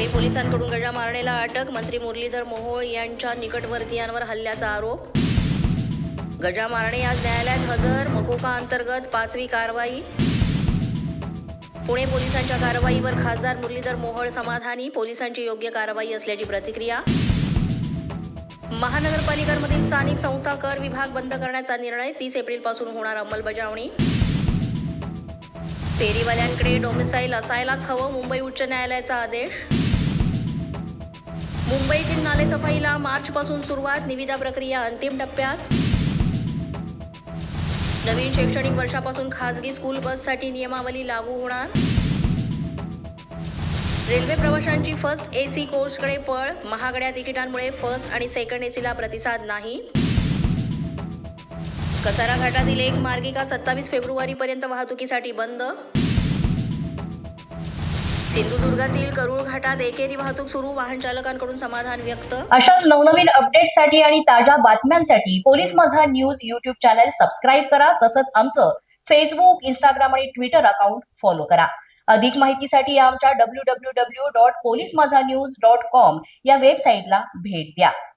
गजा मारणेला अटक मंत्री मुरलीधर मोहोळ यांच्या निकटवर्तीयांवर हल्ल्याचा आरोप. गजा मारणे आज न्यायालयात हजर मकोका अंतर्गत पाचवी कारवाई. पुणे पोलिसांच्या कारवाईवर खासदार मुरलीधर मोहोळ समाधानी पोलिसांची योग्य कारवाई असल्याची प्रतिक्रिया. महानगरपालिकांमधील स्थानिक संस्था कर विभाग बंद करण्याचा निर्णय तीस एप्रिलपासून होणार अंमलबजावणी. फेरीवाल्यांकडे डोमिसाईल असायलाच हवं मुंबई उच्च न्यायालयाचा आदेश. मुंबईतील नालेसफाईला मार्चपासून सुरुवात निविदा प्रक्रिया अंतिम टप्प्यात. नवीन शैक्षणिक वर्षापासून खासगी स्कूल बससाठी नियमावली लागू होणार. रेल्वे प्रवाशांची फर्स्ट ए सी कोर्सकडे पळ महागड्या तिकिटांमुळे फर्स्ट आणि सेकंड एसीला प्रतिसाद नाही. कसारा घाटातील एक मार्गिका सत्तावीस फेब्रुवारीपर्यंत वाहतुकीसाठी बंद. सिंधुदुर्गातील करूळ घाटात एकेरी वाहतूक सुरू. वाहन चालकांकडून समाधान व्यक्त. अशाच नवनवीन अपडेटसाठी आणि ताज्या बातम्यांसाठी police Majha news YouTube channel subscribe करा. तसंच आमचं फेसबुक इंस्टाग्राम आणि ट्विटर अकाउंट फॉलो करा. अधिक माहितीसाठी आमच्या W W W dot police Majha news dot com या वेबसाईटला भेट द्या.